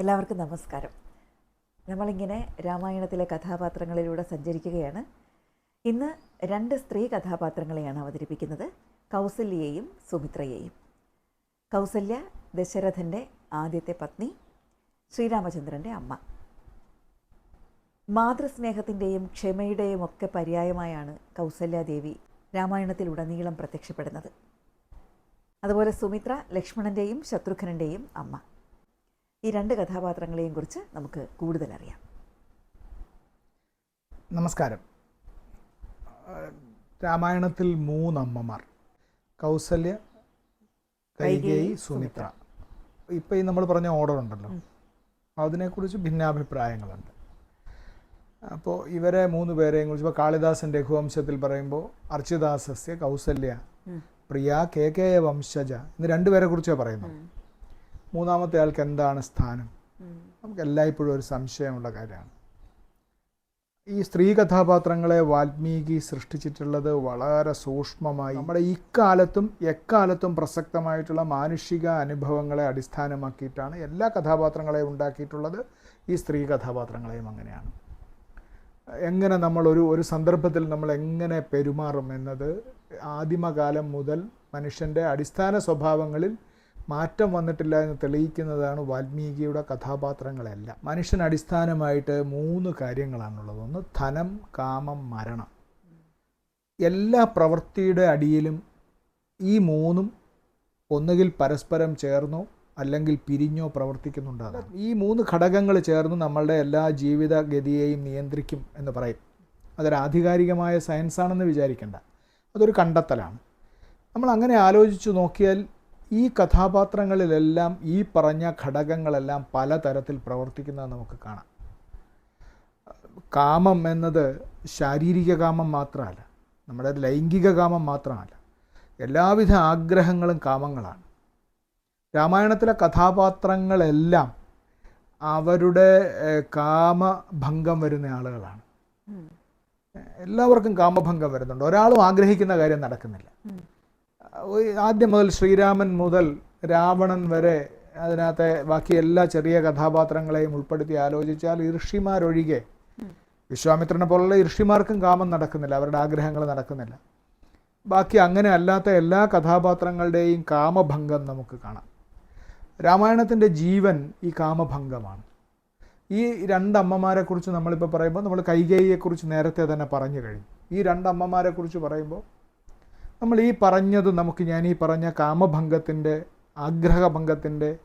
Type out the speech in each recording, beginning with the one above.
എല്ലാവർക്കും നമസ്കാരം. നമ്മളിങ്ങനെ രാമായണത്തിലെ കഥാപാത്രങ്ങളിലൂടെ സഞ്ചരിക്കുകയാണ്. ഇന്ന് രണ്ട് സ്ത്രീ കഥാപാത്രങ്ങളെയാണ് അവതരിപ്പിക്കുന്നത്. കൗസല്യയെയും സുമിത്രയെയും. കൗസല്യ ദശരഥന്റെ ആദ്യത്തെ പത്നി ശ്രീരാമചന്ദ്രന്റെ അമ്മ. മാതൃസ്നേഹത്തിന്റെയും ക്ഷമയുടെയും ഒക്കെ പര്യായമായാണ് കൗസല്യാദേവി രാമായണത്തിലുടനീളം പ്രത്യക്ഷപ്പെടുന്നത്. അതുപോലെ സുമിത്ര ലക്ഷ്മണന്റെയും ശത്രുഘ്നന്റെയും അമ്മ. ഈ രണ്ട് കഥാപാത്രങ്ങളെയും കുറിച്ച് നമുക്ക് കൂടുതൽ അറിയാം നമസ്കാരം. രാമായണത്തിൽ മൂന്നമ്മമാർ. കൗസല്യ കൈകേയി സുമിത്ര. ഇപ്പോൾ ഈ നമ്മൾ പറഞ്ഞ ഓർഡർ ഉണ്ടല്ലോ. അതിനെക്കുറിച്ച് ഭിന്നാഭിപ്രായങ്ങളുണ്ട്. അപ്പോൾ ഇവരെ മൂന്ന് പേരെയും കുറിച്ച് ഇപ്പോൾ കാളിദാസൻ രഘുവംശത്തിൽ പറയുമ്പോൾ അർച്ചിദാസസ്യ കൗസല്യ പ്രിയ കെ കെ വംശജ എന്ന് രണ്ടുപേരെ കുറിച്ചേ പറയുന്നു മൂന്നാമത്തെ ആൾക്ക് എന്താണ് സ്ഥാനം? നമുക്ക് എല്ലായ്പ്പോഴും ഒരു സംശയമുള്ള കാര്യമാണ്. ഈ സ്ത്രീ കഥാപാത്രങ്ങളെ വാൽമീകി സൃഷ്ടിച്ചിട്ടുള്ളത് വളരെ സൂക്ഷ്മമായി നമ്മുടെ ഇക്കാലത്തും എക്കാലത്തും പ്രസക്തമായിട്ടുള്ള മാനുഷിക അനുഭവങ്ങളെ അടിസ്ഥാനമാക്കിയിട്ടാണ് എല്ലാ കഥാപാത്രങ്ങളെയും ഉണ്ടാക്കിയിട്ടുള്ളത് ഈ സ്ത്രീ കഥാപാത്രങ്ങളെയും അങ്ങനെയാണ്. എങ്ങനെ നമ്മൾ ഒരു ഒരു സന്ദർഭത്തിൽ നമ്മൾ എങ്ങനെ പെരുമാറും എന്നത് ആദിമകാലം മുതൽ മനുഷ്യന്റെ അടിസ്ഥാന സ്വഭാവങ്ങളിൽ മാറ്റം വന്നിട്ടില്ല എന്ന് തെളിയിക്കുന്നതാണ് വാൽമീകിയുടെ കഥാപാത്രങ്ങളെല്ലാം. മനുഷ്യൻ അടിസ്ഥാനമായിട്ട് മൂന്ന് കാര്യങ്ങളാണുള്ളത്. ഒന്ന് ധനം കാമം മരണം. എല്ലാ പ്രവൃത്തിയുടെ അടിയിലും ഈ മൂന്നും ഒന്നുകിൽ പരസ്പരം ചേർന്നോ അല്ലെങ്കിൽ പിരിഞ്ഞോ പ്രവർത്തിക്കുന്നുണ്ടാകാം. ഈ മൂന്ന് ഘടകങ്ങൾ ചേർന്ന് നമ്മളുടെ എല്ലാ ജീവിതഗതിയെയും നിയന്ത്രിക്കും എന്ന് പറയും. അതൊരു ആധികാരികമായ സയൻസാണെന്ന് വിചാരിക്കേണ്ട. അതൊരു കണ്ടെത്തലാണ്. നമ്മൾ അങ്ങനെ ആലോചിച്ച് നോക്കിയാൽ ഈ കഥാപാത്രങ്ങളിലെല്ലാം ഈ പറഞ്ഞ ഘടകങ്ങളെല്ലാം പലതരത്തിൽ പ്രവർത്തിക്കുന്നത് നമുക്ക് കാണാം. കാമം എന്നത് ശാരീരിക കാമം മാത്രമല്ല നമ്മുടെ ലൈംഗിക കാമം മാത്രമല്ല എല്ലാവിധ ആഗ്രഹങ്ങളും കാമങ്ങളാണ്. രാമായണത്തിലെ കഥാപാത്രങ്ങളെല്ലാം അവരുടെ കാമഭംഗം വരുന്ന ആളുകളാണ്. എല്ലാവർക്കും കാമഭംഗം വരുന്നുണ്ട്. ഒരാളും ആഗ്രഹിക്കുന്ന കാര്യം നടക്കുന്നില്ല. ആദ്യം മുതൽ ശ്രീരാമൻ മുതൽ രാവണൻ വരെ അതിനകത്തെ ബാക്കി എല്ലാ ചെറിയ കഥാപാത്രങ്ങളെയും ഉൾപ്പെടുത്തി ആലോചിച്ചാൽ ഋഷിമാരൊഴികെ വിശ്വാമിത്രനെ പോലുള്ള ഋഷിമാർക്കും കാമം നടക്കുന്നില്ല അവരുടെ ആഗ്രഹങ്ങൾ നടക്കുന്നില്ല. ബാക്കി അങ്ങനെ അല്ലാത്ത എല്ലാ കഥാപാത്രങ്ങളുടെയും കാമഭംഗം നമുക്ക് കാണാം. രാമായണത്തിന്റെ ജീവൻ ഈ കാമഭംഗമാണ്. ഈ രണ്ടമ്മമാരെക്കുറിച്ച് നമ്മളിപ്പോൾ പറയുമ്പോൾ നമ്മൾ കൈകേയിയെക്കുറിച്ച് നേരത്തെ തന്നെ പറഞ്ഞു കഴിഞ്ഞു. ഈ രണ്ടമ്മമാരെക്കുറിച്ച് പറയുമ്പോൾ നമ്മൾ ഈ പറഞ്ഞത് നമുക്ക് ഞാൻ ഈ പറഞ്ഞ കാമഭംഗത്തിന്റെ ആഗ്രഹഭംഗത്തിന്റെ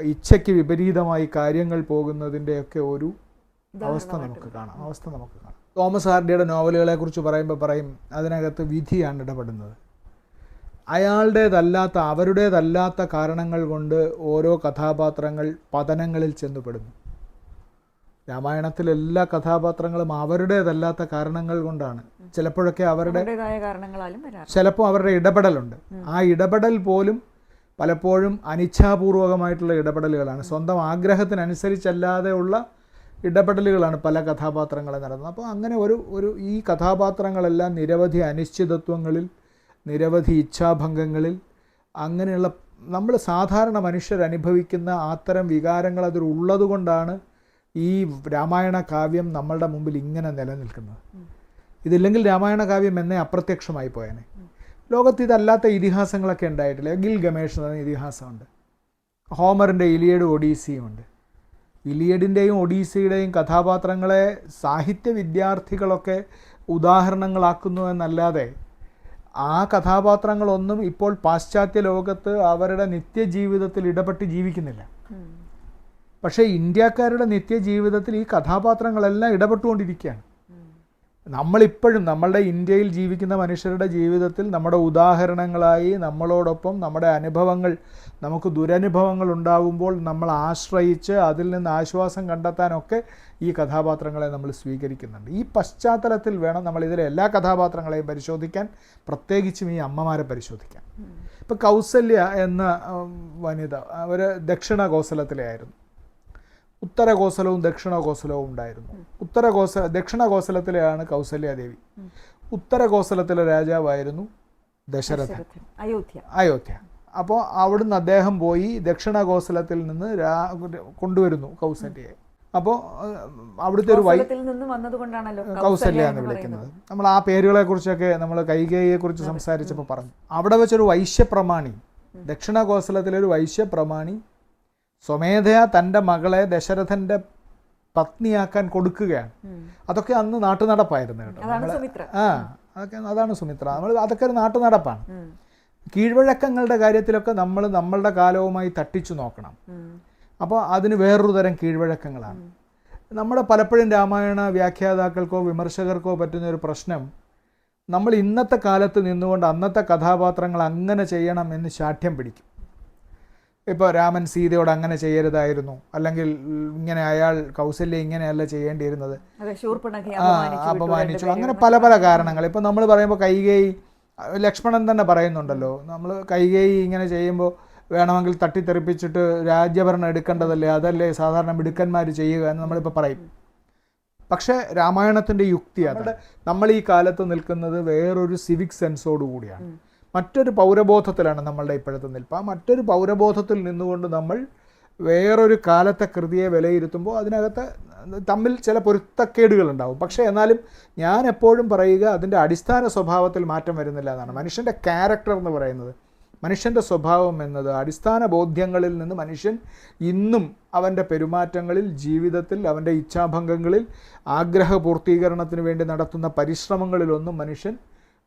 ഇച്ഛയ്ക്ക് വിപരീതമായി കാര്യങ്ങൾ പോകുന്നതിന്റെയൊക്കെ ഒരു അവസ്ഥ നമുക്ക് കാണാം. അവസ്ഥ നമുക്ക് കാണാം. തോമസ് ഹാർഡിയുടെ നോവലുകളെ കുറിച്ച് പറയുമ്പോൾ പറയും അതിനകത്ത് വിധിയാണ് ഇടപെടുന്നത്. അയാളുടേതല്ലാത്ത അവരുടേതല്ലാത്ത കാരണങ്ങൾ കൊണ്ട് ഓരോ കഥാപാത്രങ്ങൾ പതനങ്ങളിൽ ചെന്നുപെടുന്നു. രാമായണത്തിലെ എല്ലാ കഥാപാത്രങ്ങളും അവരുടേതല്ലാത്ത കാരണങ്ങൾ കൊണ്ടാണ്. ചിലപ്പോഴൊക്കെ അവരുടെ ചിലപ്പോൾ അവരുടെ ഇടപെടലുണ്ട്. ആ ഇടപെടൽ പോലും പലപ്പോഴും അനിച്ഛാപൂർവകമായിട്ടുള്ള ഇടപെടലുകളാണ്. സ്വന്തം ആഗ്രഹത്തിനനുസരിച്ചല്ലാതെ ഉള്ള ഇടപെടലുകളാണ് പല കഥാപാത്രങ്ങളെ നടന്നത് അപ്പോൾ അങ്ങനെ ഒരു ഒരു ഈ കഥാപാത്രങ്ങളെല്ലാം നിരവധി അനിശ്ചിതത്വങ്ങളിൽ നിരവധി ഇച്ഛാഭംഗങ്ങളിൽ അങ്ങനെയുള്ള നമ്മൾ സാധാരണ മനുഷ്യർ അനുഭവിക്കുന്ന അത്തരം വികാരങ്ങൾ അതിൽ ഉള്ളതുകൊണ്ടാണ് ഈ രാമായണ കാവ്യം നമ്മളുടെ മുമ്പിൽ ഇങ്ങനെ നിലനിൽക്കുന്നത്. ഇതില്ലെങ്കിൽ രാമായണ കാവ്യം എന്നെ അപ്രത്യക്ഷമായി പോയേനെ. ലോകത്ത് ഇതല്ലാത്ത ഇതിഹാസങ്ങളൊക്കെ ഉണ്ടായിട്ടില്ല. ഗിൽ ഗമേഷ് എന്ന് പറഞ്ഞ ഇതിഹാസമുണ്ട്. ഹോമറിന്റെ ഇലിയഡ് ഒഡീസിയും ഉണ്ട് ഇലിയഡിന്റെയും ഒഡീസിയുടെയും കഥാപാത്രങ്ങളെ സാഹിത്യ വിദ്യാർത്ഥികളൊക്കെ ഉദാഹരണങ്ങളാക്കുന്നു എന്നല്ലാതെ ആ കഥാപാത്രങ്ങളൊന്നും ഇപ്പോൾ പാശ്ചാത്യ ലോകത്ത് അവരുടെ നിത്യജീവിതത്തിൽ ഇടപെട്ട് ജീവിക്കുന്നില്ല. പക്ഷേ ഇന്ത്യക്കാരുടെ നിത്യജീവിതത്തിൽ ഈ കഥാപാത്രങ്ങളെല്ലാം ഇടപെട്ടുകൊണ്ടിരിക്കുകയാണ്. നമ്മളിപ്പോഴും നമ്മളുടെ ഇന്ത്യയിൽ ജീവിക്കുന്ന മനുഷ്യരുടെ ജീവിതത്തിൽ നമ്മുടെ ഉദാഹരണങ്ങളായി നമ്മളോടൊപ്പം നമ്മുടെ അനുഭവങ്ങൾ നമുക്ക് ദുരനുഭവങ്ങൾ ഉണ്ടാവുമ്പോൾ നമ്മൾ ആശ്രയിച്ച് അതിൽ നിന്ന് ആശ്വാസം കണ്ടെത്താനൊക്കെ ഈ കഥാപാത്രങ്ങളെ നമ്മൾ സ്വീകരിക്കുന്നുണ്ട്. ഈ പശ്ചാത്തലത്തിൽ വേണം നമ്മൾ ഇതിലെ എല്ലാ കഥാപാത്രങ്ങളെയും പരിശോധിക്കാൻ പ്രത്യേകിച്ചും ഈ അമ്മമാരെ പരിശോധിക്കാൻ. ഇപ്പം കൗസല്യ എന്ന വനിത അവർ ദക്ഷിണ കോസലത്തിലെ ആയിരുന്നു ഉത്തര ദക്ഷിണഗോസലവും ഉണ്ടായിരുന്നു. ഉത്തരഗോസ ദക്ഷിണഗോസലത്തിലെയാണ് കൗസല്യാദേവി. ഉത്തരഗോസലത്തിലെ രാജാവായിരുന്നു ദശരഥൻ. ദശരഥൻ അയോധ്യ. അയോധ്യ. അപ്പോൾ അവിടുന്ന് അദ്ദേഹം പോയി ദക്ഷിണഗോസലത്തിൽ നിന്ന് രാ കൊണ്ടുവരുന്നു കൗസല്യയെ അപ്പോൾ അവിടുത്തെ ഒരു കൗസല്യ എന്ന് വിളിക്കുന്നത്. നമ്മൾ ആ പേരുകളെ കുറിച്ചൊക്കെ നമ്മൾ കൈകേയെ കുറിച്ച് സംസാരിച്ചപ്പോൾ പറഞ്ഞു. അവിടെ വെച്ചൊരു വൈശ്യപ്രമാണി ദക്ഷിണ കോസലത്തിലെ ഒരു വൈശ്യപ്രമാണി സ്വമേധയാ തന്റെ മകളെ ദശരഥന്റെ പത്നിയാക്കാൻ കൊടുക്കുകയാണ്. അതൊക്കെ അന്ന് നാട്ടു നടപ്പായിരുന്നു കേട്ടോ ആ അതൊക്കെ അതാണ് സുമിത്ര. നമ്മൾ അതൊക്കെ ഒരു നാട്ടു നടപ്പാണ് കീഴ്വഴക്കങ്ങളുടെ കാര്യത്തിലൊക്കെ നമ്മൾ നമ്മളുടെ കാലവുമായി തട്ടിച്ചു നോക്കണം. അപ്പോൾ അതിന് വേറൊരു തരം കീഴ്വഴക്കങ്ങളാണ്. നമ്മുടെ പലപ്പോഴും രാമായണ വ്യാഖ്യാതാക്കൾക്കോ വിമർശകർക്കോ പറ്റുന്ന ഒരു പ്രശ്നം നമ്മൾ ഇന്നത്തെ കാലത്ത് നിന്നുകൊണ്ട് അന്നത്തെ കഥാപാത്രങ്ങൾ അങ്ങനെ ചെയ്യണം എന്ന് ശാഠ്യം പിടിക്കും. ഇപ്പോൾ രാമൻ സീതയോട് അങ്ങനെ ചെയ്യരുതായിരുന്നു. അല്ലെങ്കിൽ ഇങ്ങനെ അയാൾ കൗസല്യ ഇങ്ങനെയല്ല ചെയ്യേണ്ടിയിരുന്നത്. അതെ അപമാനിച്ചു അങ്ങനെ പല പല കാരണങ്ങൾ. ഇപ്പം നമ്മൾ പറയുമ്പോൾ കൈകേയി ലക്ഷ്മണൻ തന്നെ പറയുന്നുണ്ടല്ലോ. നമ്മൾ കൈകേയി ഇങ്ങനെ ചെയ്യുമ്പോൾ വേണമെങ്കിൽ തട്ടിത്തെറിപ്പിച്ചിട്ട് രാജ്യഭരണം എടുക്കേണ്ടതല്ലേ? അതല്ലേ സാധാരണ മിടുക്കന്മാർ ചെയ്യുക എന്ന് നമ്മളിപ്പോൾ പറയും. പക്ഷേ രാമായണത്തിന്റെ യുക്തി അതാണ്. നമ്മൾ ഈ കാലത്ത് നിൽക്കുന്നത് വേറൊരു സിവിക് സെൻസോട് കൂടിയാണ്. മറ്റൊരു പൗരബോധത്തിലാണ് നമ്മളുടെ ഇപ്പോഴത്തെ നിൽപ്പ്. ആ മറ്റൊരു പൗരബോധത്തിൽ നിന്നുകൊണ്ട് നമ്മൾ വേറൊരു കാലത്തെ കൃതിയെ വിലയിരുത്തുമ്പോൾ അതിനകത്ത് തമ്മിൽ ചില പൊരുത്തക്കേടുകൾ ഉണ്ടാവും പക്ഷേ എന്നാലും ഞാൻ എപ്പോഴും പറയുക അതിന്റെ അടിസ്ഥാന സ്വഭാവത്തിൽ മാറ്റം വരുന്നില്ല എന്നാണ്. മനുഷ്യന്റെ ക്യാരക്ടർ എന്ന് പറയുന്നത് മനുഷ്യന്റെ സ്വഭാവം എന്നത് അടിസ്ഥാന ബോധ്യങ്ങളിൽ നിന്ന് മനുഷ്യൻ ഇന്നും അവന്റെ പെരുമാറ്റങ്ങളിൽ ജീവിതത്തിൽ അവന്റെ ഇച്ഛാഭംഗങ്ങളിൽ ആഗ്രഹ പൂർത്തീകരണത്തിന് വേണ്ടി നടത്തുന്ന പരിശ്രമങ്ങളിലൊന്നും മനുഷ്യൻ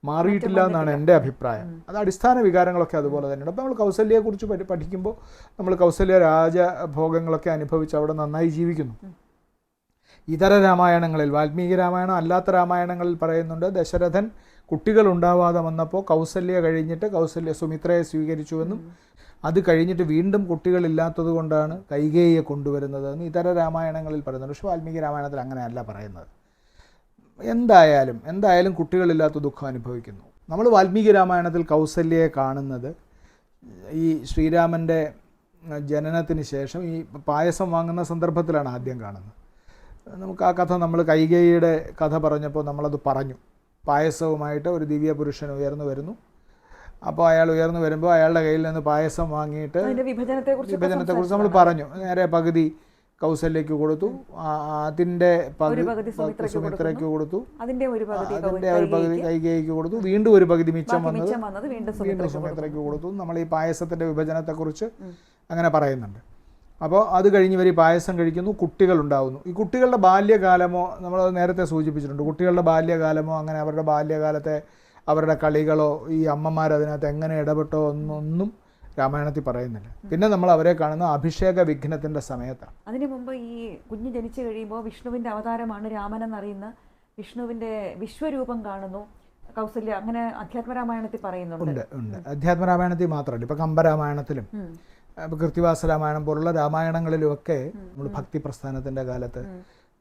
മാറിയിട്ടില്ല എന്നാണ് എന്റെ അഭിപ്രായം. അത് അടിസ്ഥാന വികാരങ്ങളൊക്കെ അതുപോലെ തന്നെയാണ് അപ്പോൾ നമ്മൾ കൗസല്യയെക്കുറിച്ച് പഠി പഠിക്കുമ്പോൾ നമ്മൾ കൗസല്യ രാജഭോഗങ്ങളൊക്കെ അനുഭവിച്ച് അവിടെ നന്നായി ജീവിക്കുന്നു. ഇതര രാമായണങ്ങളിൽ വാൽമീകി രാമായണം അല്ലാത്ത രാമായണങ്ങളിൽ പറയുന്നുണ്ട് ദശരഥൻ കുട്ടികൾ ഉണ്ടാവാതെ വന്നപ്പോൾ കൗസല്യ കഴിഞ്ഞിട്ട് കൗസല്യ സുമിത്രയെ സ്വീകരിച്ചുവെന്നും അത് കഴിഞ്ഞിട്ട് വീണ്ടും കുട്ടികളില്ലാത്തത് കൊണ്ടാണ് കൈകേയിയെ കൊണ്ടുവരുന്നതെന്ന് ഇതര രാമായണങ്ങളിൽ പറയുന്നുണ്ട്. പക്ഷേ വാൽമീകി രാമായണത്തിൽ അങ്ങനെയല്ല പറയുന്നത്. എന്തായാലും എന്തായാലും കുട്ടികളില്ലാത്ത ദുഃഖം അനുഭവിക്കുന്നു. നമ്മൾ വാൽമീകി രാമായണത്തിൽ കൗസല്യയെ കാണുന്നത് ഈ ശ്രീരാമന്റെ ജനനത്തിന് ശേഷം ഈ പായസം വാങ്ങുന്ന സന്ദർഭത്തിലാണ് ആദ്യം കാണുന്നത്. നമുക്ക് ആ കഥ നമ്മൾ കൈകൈയുടെ കഥ പറഞ്ഞപ്പോൾ നമ്മളത് പറഞ്ഞു. പായസവുമായിട്ട് ഒരു ദിവ്യ പുരുഷൻ ഉയർന്നു വരുന്നു. അപ്പോൾ അയാൾ ഉയർന്നു വരുമ്പോൾ അയാളുടെ കയ്യിൽ നിന്ന് പായസം വാങ്ങിയിട്ട് വിഭജനത്തെക്കുറിച്ച് നമ്മൾ പറഞ്ഞു. നേരെ പകുതി കൗസല്യയ്ക്ക് കൊടുത്തു. അതിന്റെ അതിന്റെ സുമിത്രയ്ക്ക് കൊടുത്തു. അതിന്റെ ഒരു പകുതി അതിന്റെ ഒരു പകുതി കൈകേയിക്ക് കൊടുത്തു. വീണ്ടും ഒരു പകുതി മിച്ചം വന്നത്. വീണ്ടും സുമിത്രയ്ക്ക് സുമിത്രയ്ക്ക് കൊടുത്തു. നമ്മൾ ഈ പായസത്തിന്റെ വിഭജനത്തെക്കുറിച്ച് അങ്ങനെ പറയുന്നുണ്ട്. അപ്പോൾ അത് കഴിഞ്ഞ് ഇവർ ഈ പായസം കഴിക്കുന്നു. കുട്ടികൾ ഉണ്ടാകുന്നു ഈ കുട്ടികളുടെ ബാല്യകാലമോ നമ്മൾ നേരത്തെ സൂചിപ്പിച്ചിട്ടുണ്ട്. കുട്ടികളുടെ ബാല്യകാലമോ അങ്ങനെ അവരുടെ ബാല്യകാലത്തെ അവരുടെ കളികളോ ഈ അമ്മമാർ അതിനകത്ത് എങ്ങനെ ഇടപെട്ടോ എന്നൊന്നും രാമായണത്തിൽ പറയുന്നില്ല. പിന്നെ നമ്മൾ അവരെ കാണുന്ന അഭിഷേക വിഘ്നത്തിന്റെ സമയത്താണ്. അതിനു മുമ്പ് ഈ കുഞ്ഞ് ജനിച്ചു കഴിയുമ്പോൾ വിഷ്ണുവിന്റെ അവതാരമാണ് രാമൻ എന്നറിയുന്ന വിഷ്ണുവിന്റെ വിശ്വരൂപം കാണുന്നു. കൗസല്യ അങ്ങനെ അധ്യാത്മരാമായണത്തിൽ പറയുന്നുണ്ട്. ഉണ്ട് അധ്യാത്മരാമായണത്തിൽ മാത്രമല്ല ഇപ്പൊ കമ്പരാമായണത്തിലും ഇപ്പൊ കൃത്യവാസ കൃത്തിവാസ രാമായണം പോലുള്ള രാമായണങ്ങളിലുമൊക്കെ നമ്മൾ ഭക്തി പ്രസ്ഥാനത്തിന്റെ കാലത്ത്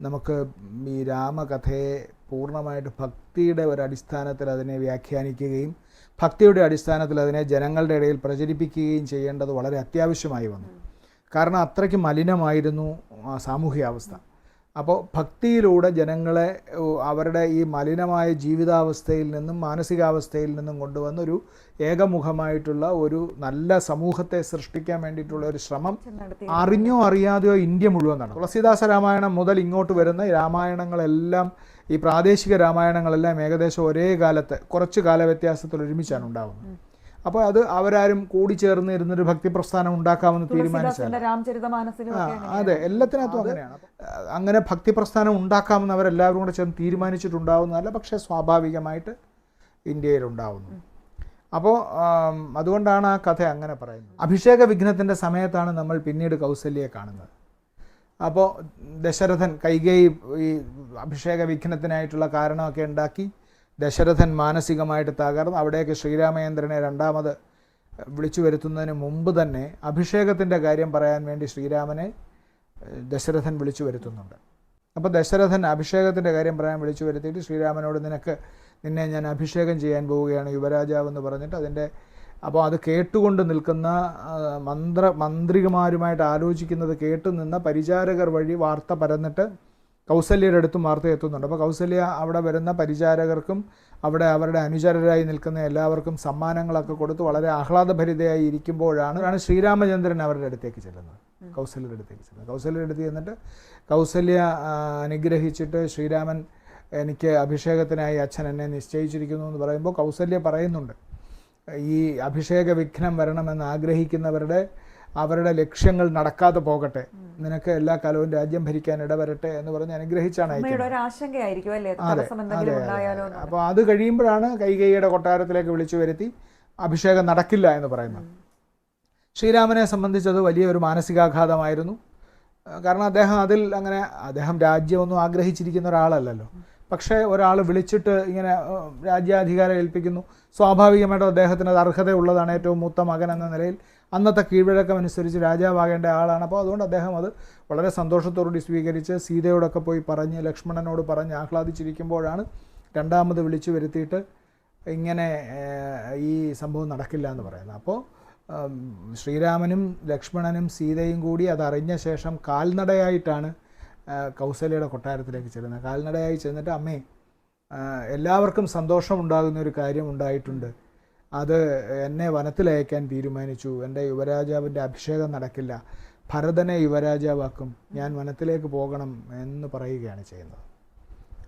നമുക്ക് ഈ രാമകഥയെ പൂർണമായിട്ട് ഭക്തിയുടെ ഒരു അടിസ്ഥാനത്തിൽ അതിനെ വ്യാഖ്യാനിക്കുകയും ഭക്തിയുടെ അടിസ്ഥാനത്തിൽ അതിനെ ജനങ്ങളുടെ ഇടയിൽ പ്രചരിപ്പിക്കുകയും ചെയ്യേണ്ടത് വളരെ അത്യാവശ്യമായി വന്നു. കാരണം അത്രയ്ക്ക് മലിനമായിരുന്നു ആ സാമൂഹ്യാവസ്ഥ അപ്പോൾ ഭക്തിയിലൂടെ ജനങ്ങളെ അവരുടെ ഈ മലിനമായ ജീവിതാവസ്ഥയിൽ നിന്നും മാനസികാവസ്ഥയിൽ നിന്നും കൊണ്ടുവന്നൊരു ഏകമുഖമായിട്ടുള്ള ഒരു നല്ല സമൂഹത്തെ സൃഷ്ടിക്കാൻ വേണ്ടിയിട്ടുള്ള ഒരു ശ്രമം അറിഞ്ഞോ അറിയാതെയോ ഇന്ത്യ മുഴുവൻ നടന്നു. തുളസീദാസ രാമായണം മുതൽ ഇങ്ങോട്ട് വരുന്ന രാമായണങ്ങളെല്ലാം ഈ പ്രാദേശിക രാമായണങ്ങളെല്ലാം ഏകദേശം ഒരേ കാലത്ത് കുറച്ച് കാലവ്യത്യാസത്തിൽ ഒരുമിച്ചാണ് ഉണ്ടാവുന്നത്. അപ്പോൾ അത് അവരാരും കൂടി ചേർന്ന് ഇരുന്നൊരു ഭക്തി പ്രസ്ഥാനം ഉണ്ടാക്കാമെന്ന് തീരുമാനിച്ചാൽ അതെ എല്ലാത്തിനകത്തും അങ്ങനെയാണ്. അങ്ങനെ ഭക്തി പ്രസ്ഥാനം ഉണ്ടാക്കാമെന്ന് അവരെല്ലാവരും കൂടെ ചേർന്ന് തീരുമാനിച്ചിട്ടുണ്ടാവുന്നതല്ല പക്ഷേ സ്വാഭാവികമായിട്ട് ഇന്ത്യയിൽ ഉണ്ടാവുന്നു. അപ്പോൾ അതുകൊണ്ടാണ് ആ കഥ അങ്ങനെ പറയുന്നത്. അഭിഷേക വിഘ്നത്തിന്റെ സമയത്താണ് നമ്മൾ പിന്നീട് കൗസല്യയെ കാണുന്നത്. അപ്പോൾ ദശരഥൻ കൈകേയി ഈ അഭിഷേക വിഘ്നത്തിനായിട്ടുള്ള കാരണമൊക്കെ ഉണ്ടാക്കി ദശരഥൻ മാനസികമായിട്ട് തകർന്ന് അവിടേക്ക് ശ്രീരാമചന്ദ്രനെ രണ്ടാമത് വിളിച്ചു വരുത്തുന്നതിന് മുമ്പ് തന്നെ അഭിഷേകത്തിന്റെ കാര്യം പറയാൻ വേണ്ടി ശ്രീരാമനെ ദശരഥൻ വിളിച്ചു വരുത്തുന്നുണ്ട്. അപ്പോൾ ദശരഥൻ അഭിഷേകത്തിന്റെ കാര്യം പറയാൻ വിളിച്ചു വരുത്തിയിട്ട് ശ്രീരാമനോട് നിനക്ക് നിന്നെ ഞാൻ അഭിഷേകം ചെയ്യാൻ പോവുകയാണ് യുവരാജാവ് എന്ന് പറഞ്ഞിട്ട് അതിന്റെ അപ്പോൾ അത് കേട്ടുകൊണ്ട് നിൽക്കുന്ന മന്ത്ര മന്ത്രിമാരുമായിട്ട് ആലോചിക്കുന്നത് കേട്ടു നിന്ന പരിചാരകർ വഴി വാർത്ത പരന്നിട്ട് കൗസല്യയുടെ അടുത്തും വാർത്ത എത്തുന്നുണ്ട്. അപ്പോൾ കൗസല്യ അവിടെ വരുന്ന പരിചാരകർക്കും അവിടെ അവരുടെ അനുചരരായി നിൽക്കുന്ന എല്ലാവർക്കും സമ്മാനങ്ങളൊക്കെ കൊടുത്ത് വളരെ ആഹ്ലാദഭരിതയായി ഇരിക്കുമ്പോഴാണ് ആണ് ശ്രീരാമചന്ദ്രൻ അവരുടെ അടുത്തേക്ക് ചെല്ലുന്നത്. കൗസല്യയുടെ അടുത്തേക്ക് ചെല്ലുന്നത്. കൗസല്യയുടെ അടുത്ത് ചെന്നിട്ട് കൗസല്യ അനുഗ്രഹിച്ചിട്ട് ശ്രീരാമൻ എനിക്ക് അഭിഷേകത്തിനായി അച്ഛൻ എന്നെ നിശ്ചയിച്ചിരിക്കുന്നു എന്ന് പറയുമ്പോൾ കൗസല്യ പറയുന്നുണ്ട് ഈ അഭിഷേക വിഘ്നം വരണമെന്ന് ആഗ്രഹിക്കുന്നവരുടെ അവരുടെ ലക്ഷ്യങ്ങൾ നടക്കാതെ പോകട്ടെ. നിനക്ക് എല്ലാ കാലവും രാജ്യം ഭരിക്കാൻ ഇടവരട്ടെ എന്ന് പറഞ്ഞ് അനുഗ്രഹിച്ചാണ് അപ്പോൾ അത് കഴിയുമ്പോഴാണ് കൈകൈയുടെ കൊട്ടാരത്തിലേക്ക് വിളിച്ചു വരുത്തി അഭിഷേകം നടക്കില്ല എന്ന് പറയുന്നത്. ശ്രീരാമനെ സംബന്ധിച്ചത് വലിയൊരു മാനസികാഘാതമായിരുന്നു. കാരണം അദ്ദേഹം അതിൽ അങ്ങനെ അദ്ദേഹം രാജ്യമൊന്നും ആഗ്രഹിച്ചിരിക്കുന്ന ഒരാളല്ലല്ലോ. പക്ഷേ ഒരാൾ വിളിച്ചിട്ട് ഇങ്ങനെ രാജ്യാധികാരം ഏൽപ്പിക്കുന്നു. സ്വാഭാവികമായിട്ടും അദ്ദേഹത്തിന് അത് അർഹതയുള്ളതാണ് ഏറ്റവും മൂത്ത മകൻ എന്ന നിലയിൽ. അന്നത്തെ കീഴ്വഴക്കം അനുസരിച്ച് രാജാവാകേണ്ട ആളാണ്. അപ്പോൾ അതുകൊണ്ട് അദ്ദേഹം അത് വളരെ സന്തോഷത്തോടുകൂടി സ്വീകരിച്ച് സീതയോടൊക്കെ പോയി പറഞ്ഞ് ലക്ഷ്മണനോട് പറഞ്ഞ് ആഹ്ലാദിച്ചിരിക്കുമ്പോഴാണ് രണ്ടാമത് വിളിച്ചു വരുത്തിയിട്ട് ഇങ്ങനെ ഈ സംഭവം നടക്കില്ല എന്ന് പറയുന്നത്. അപ്പോൾ ശ്രീരാമനും ലക്ഷ്മണനും സീതയും കൂടി അതറിഞ്ഞ ശേഷം കാൽനടയായിട്ടാണ് കൗസല്യയുടെ കൊട്ടാരത്തിലേക്ക് ചെല്ലുന്നത്. കാൽനടയായി ചെന്നിട്ട് അമ്മേ എല്ലാവർക്കും സന്തോഷമുണ്ടാകുന്ന ഒരു കാര്യം ഉണ്ടായിട്ടുണ്ട്. അത് എന്നെ വനത്തിലയക്കാൻ തീരുമാനിച്ചു. എന്റെ യുവരാജാവിന്റെ അഭിഷേകം നടക്കില്ല. ഭരതനെ യുവരാജാവാക്കും. ഞാൻ വനത്തിലേക്ക് പോകണം എന്ന് പറയുകയാണ് ചെയ്യുന്നത്.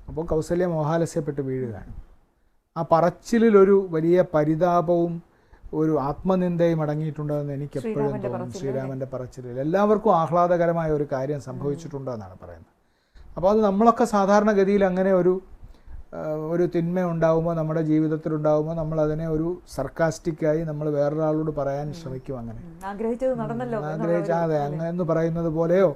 അപ്പോൾ കൗസല്യ മോഹാലസ്യപ്പെട്ട് വീഴുകയാണ്. ആ പറച്ചിലിലൊരു വലിയ പരിതാപവും ഒരു ആത്മനിന്ദയും അടങ്ങിയിട്ടുണ്ടെന്ന് എനിക്ക് എപ്പോഴും തോന്നും. ശ്രീരാമന്റെ ശ്രീരാമന്റെ പറച്ചിലിൽ എല്ലാവർക്കും ആഹ്ലാദകരമായ ഒരു കാര്യം സംഭവിച്ചിട്ടുണ്ട് എന്നാണ് പറയുന്നത്. അപ്പോൾ അത് നമ്മളൊക്കെ സാധാരണഗതിയിൽ അങ്ങനെ ഒരു ഒരു തിന്മ ഉണ്ടാകുമ്പോൾ നമ്മുടെ ജീവിതത്തിൽ ഉണ്ടാകുമ്പോൾ നമ്മൾ അതിനെ ഒരു സർക്കാസ്റ്റിക്കായി നമ്മൾ വേറൊരാളോട് പറയാൻ ശ്രമിക്കും അങ്ങനെ. ആഗ്രഹിച്ച അതെ അങ്ങനെ എന്ന് പറയുന്നത് പോലെയോ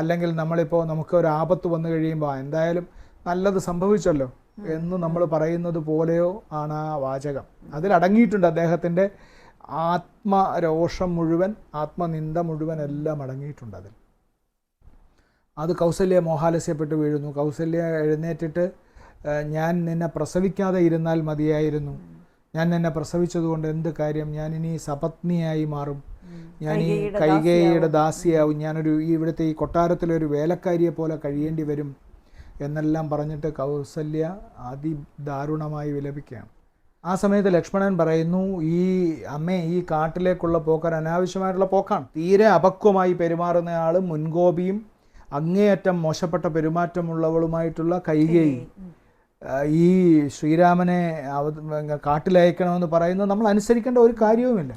അല്ലെങ്കിൽ നമ്മളിപ്പോൾ നമുക്ക് ഒരു ആപത്ത് വന്നു കഴിയുമ്പോൾ എന്തായാലും നല്ലത് സംഭവിച്ചല്ലോ. എന്ന് നമ്മൾ പറയുന്നത് പോലെയോ ആണ് ആ വാചകം. അതിലടങ്ങിയിട്ടുണ്ട് അദ്ദേഹത്തിന്റെ ആത്മരോഷം മുഴുവൻ ആത്മനിന്ദ മുഴുവൻ എല്ലാം അടങ്ങിയിട്ടുണ്ട് അതിൽ. അത് കൗസല്യ മോഹാലസ്യപ്പെട്ട് വീഴുന്നു. കൗസല്യ എഴുന്നേറ്റിട്ട് ഞാൻ നിന്നെ പ്രസവിക്കാതെ ഇരുന്നാൽ മതിയായിരുന്നു. ഞാൻ നിന്നെ പ്രസവിച്ചതുകൊണ്ട് എന്ത് കാര്യം? ഞാൻ ഇനി സപത്നിയായി മാറും. ഞാൻ ഈ കൈകേയുടെ കൈകേയിയുടെ ദാസിയാവും. ഞാനൊരു ഈ ഇവിടുത്തെ ഈ കൊട്ടാരത്തിലൊരു വേലക്കാരിയെ പോലെ കഴിയേണ്ടി വരും. എന്നെല്ലാം പറഞ്ഞിട്ട് കൗസല്യ അതിദാരുണമായി വിലപിക്കുകയാണ്. ആ സമയത്ത് ലക്ഷ്മണൻ പറയുന്നു ഈ അമ്മേ ഈ കാട്ടിലേക്കുള്ള പോക്കർ അനാവശ്യമായിട്ടുള്ള പോക്കാണ്. തീരെ അപക്വമായി പെരുമാറുന്ന ആൾ മുൻകോപിയും അങ്ങേയറ്റം മോശപ്പെട്ട പെരുമാറ്റമുള്ളവളുമായിട്ടുള്ള കൈകേയി. ഈ ശ്രീരാമനെ കാട്ടിലയക്കണമെന്ന് പറയുന്നത് നമ്മൾ അനുസരിക്കേണ്ട ഒരു കാര്യവുമില്ല.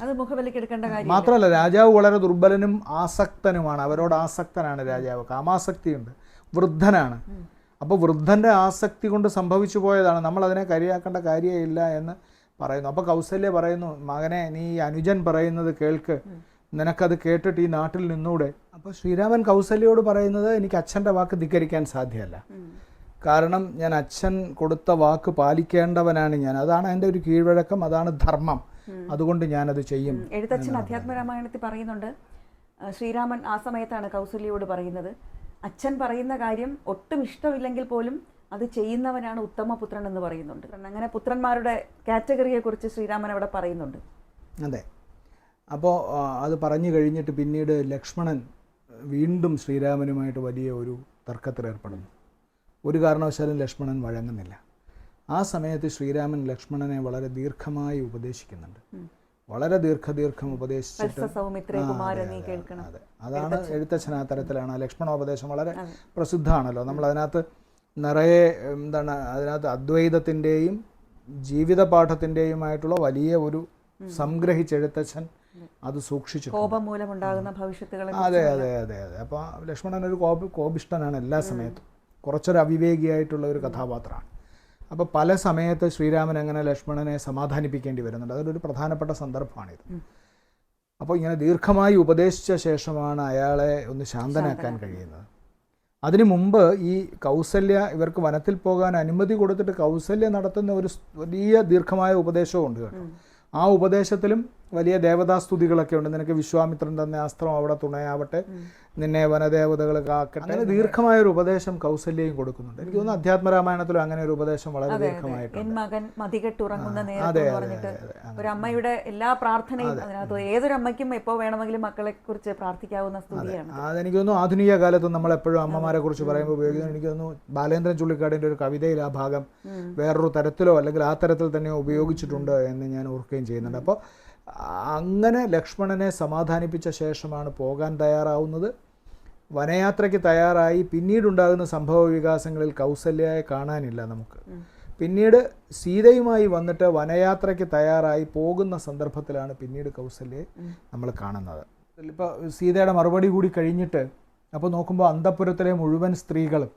മാത്രമല്ല രാജാവ് വളരെ ദുർബലനും ആസക്തനുമാണ്. അവരോട് ആസക്തനാണ് രാജാവ്. കാമാസക്തിയുണ്ട്. വൃദ്ധനാണ്. അപ്പോൾ വൃദ്ധന്റെ ആസക്തി കൊണ്ട് സംഭവിച്ചു പോയതാണ്. നമ്മളതിനെ കരിയാക്കേണ്ട കാര്യമില്ല എന്ന് പറയുന്നു. അപ്പോൾ കൗസല്യ പറയുന്നു മകനെ നീ അനുജൻ പറയുന്നത് കേൾക്ക്. നിനക്കത് കേട്ടിട്ട് ഈ നാട്ടിൽ നിന്നൂടെ. അപ്പോൾ ശ്രീരാമൻ കൗസല്യയോട് പറയുന്നത് എനിക്ക് അച്ഛന്റെ വാക്ക് ധിക്കരിക്കാൻ സാധ്യമല്ല. കാരണം ഞാൻ അച്ഛൻ കൊടുത്ത വാക്ക് പാലിക്കേണ്ടവനാണ് ഞാൻ. അതാണ് എന്റെ ഒരു കീഴ്വഴക്കം അതാണ് ധർമ്മം. അതുകൊണ്ട് ഞാനത് ചെയ്യും. എഴുത്തച്ഛൻ എഴുത്തച്ഛൻ അധ്യാത്മരാമായണത്തിൽ പറയുന്നുണ്ട് ശ്രീരാമൻ ആ സമയത്താണ് കൗസല്യയോട് പറയുന്നത് അച്ഛൻ പറയുന്ന കാര്യം ഒട്ടും ഇഷ്ടമില്ലെങ്കിൽ പോലും അത് ചെയ്യുന്നവനാണ് ഉത്തമപുത്രൻ എന്ന് പറയുന്നുണ്ട്. അങ്ങനെ പുത്രന്മാരുടെ കാറ്റഗറിയെ കുറിച്ച് ശ്രീരാമൻ അവിടെ പറയുന്നുണ്ട്. അതെ. അപ്പോൾ അത് പറഞ്ഞു കഴിഞ്ഞിട്ട് പിന്നീട് ലക്ഷ്മണൻ വീണ്ടും ശ്രീരാമനുമായിട്ട് വലിയ ഒരു തർക്കത്തിലേർപ്പെടുന്നു ഒരു കാരണവശാലും ലക്ഷ്മണൻ വഴങ്ങുന്നില്ല. ആ സമയത്ത് ശ്രീരാമൻ ലക്ഷ്മണനെ വളരെ ദീർഘമായി ഉപദേശിക്കുന്നുണ്ട്. വളരെ ദീർഘദീർഘം ഉപദേശിച്ചിട്ട് അതെ, അതാണ് എഴുത്തച്ഛൻ ആ തരത്തിലാണ് ലക്ഷ്മണോപദേശം വളരെ. പ്രസിദ്ധമാണല്ലോ. നമ്മൾ അതിനകത്ത് നിറയെ എന്താണ് അതിനകത്ത് അദ്വൈതത്തിന്റെയും ജീവിത പാഠത്തിന്റെയുമായിട്ടുള്ള വലിയ ഒരു സംഗ്രഹിച്ച് എഴുത്തച്ഛൻ അത്. സൂക്ഷിച്ചിട്ടുണ്ട്. ഭവിഷ്യത്തുകളെ അതെ അതെ അതെ അതെ. അപ്പോൾ ലക്ഷ്മണൻ ഒരു കോപ കോപിഷ്ടനാണ് എല്ലാ സമയത്തും. കുറച്ചൊരു അവിവേകിയായിട്ടുള്ള ഒരു കഥാപാത്രമാണ്. അപ്പോൾ പല സമയത്ത് ശ്രീരാമൻ അങ്ങനെ ലക്ഷ്മണനെ സമാധാനിപ്പിക്കേണ്ടി വരുന്നുണ്ട്. അതൊരു പ്രധാനപ്പെട്ട സന്ദർഭമാണിത്. അപ്പോൾ ഇങ്ങനെ ദീർഘമായി ഉപദേശിച്ച ശേഷമാണ് അയാളെ ഒന്ന് ശാന്തനാക്കാൻ കഴിയുന്നത്. അതിനു മുമ്പ് ഈ കൗസല്യ ഇവർക്ക് വനത്തിൽ പോകാൻ അനുമതി കൊടുത്തിട്ട് കൗസല്യ നടത്തുന്ന ഒരു വലിയ ദീർഘമായ ഉപദേശവും ഉണ്ട് കേട്ടോ. ആ ഉപദേശത്തിലും വലിയ ദേവതാസ്തുതികളൊക്കെ ഉണ്ട്. നിനക്ക് വിശ്വാമിത്രൻ തന്നെ അസ്ത്രം അവിടെ തുണയാവട്ടെ. നിന്നെ വനദേവതകൾ കാക്കട്ടെ. അങ്ങനെ ദീർഘമായ ഒരു ഉപദേശം കൗസല്യയും കൊടുക്കുന്നുണ്ട്. എനിക്ക് തോന്നുന്നു അധ്യാത്മ രാമായണത്തിലും അങ്ങനെ ഒരു ഉപദേശം വളരെ ദീർഘമായിട്ട് അതെ. ദീർഘമായിട്ടുണ്ട്. ഒരു അമ്മയുടെ എല്ലാ പ്രാർത്ഥനയും അതിനകത്ത് ഏതൊരു അമ്മയ്ക്കും എപ്പോ വേണമെങ്കിലും മക്കളെ കുറിച്ച് പ്രാർത്ഥിക്കാവുന്ന സ്തുതിയാണ്. അതെനിക്ക് തോന്നുന്നു ആധുനിക കാലത്ത് നമ്മൾ എപ്പോഴും അമ്മമാരെ കുറിച്ച് പറയുമ്പോൾ ഉപയോഗിക്കുന്നത് എനിക്ക് തോന്നുന്നു ബാലേന്ദ്രൻ ചുള്ളിക്കാടിന്റെ ഒരു കവിതയിൽ ആ ഭാഗം വേറൊരു തരത്തിലോ അല്ലെങ്കിൽ ആ തരത്തിൽ തന്നെ ഉപയോഗിച്ചിട്ടുണ്ട് എന്ന് ഞാൻ ഓർക്കുകയും ചെയ്യുന്നുണ്ട്. അപ്പോൾ അങ്ങനെ ലക്ഷ്മണനെ സമാധാനിപ്പിച്ച ശേഷമാണ് പോകാൻ തയ്യാറാവുന്നത്. വനയാത്രയ്ക്ക് തയ്യാറായി. പിന്നീടുണ്ടാകുന്ന സംഭവ വികാസങ്ങളിൽ കൗസല്യയെ കാണാനില്ല നമുക്ക്. പിന്നീട് സീതയുമായി വന്നിട്ട് വനയാത്രയ്ക്ക് തയ്യാറായി പോകുന്ന സന്ദർഭത്തിലാണ് പിന്നീട് കൗസല്യയെ നമ്മൾ കാണുന്നത്. ഇപ്പോൾ സീതയുടെ മറുപടി കൂടി കഴിഞ്ഞിട്ട് അപ്പോൾ നോക്കുമ്പോൾ അന്തപുരത്തിലെ മുഴുവൻ സ്ത്രീകളും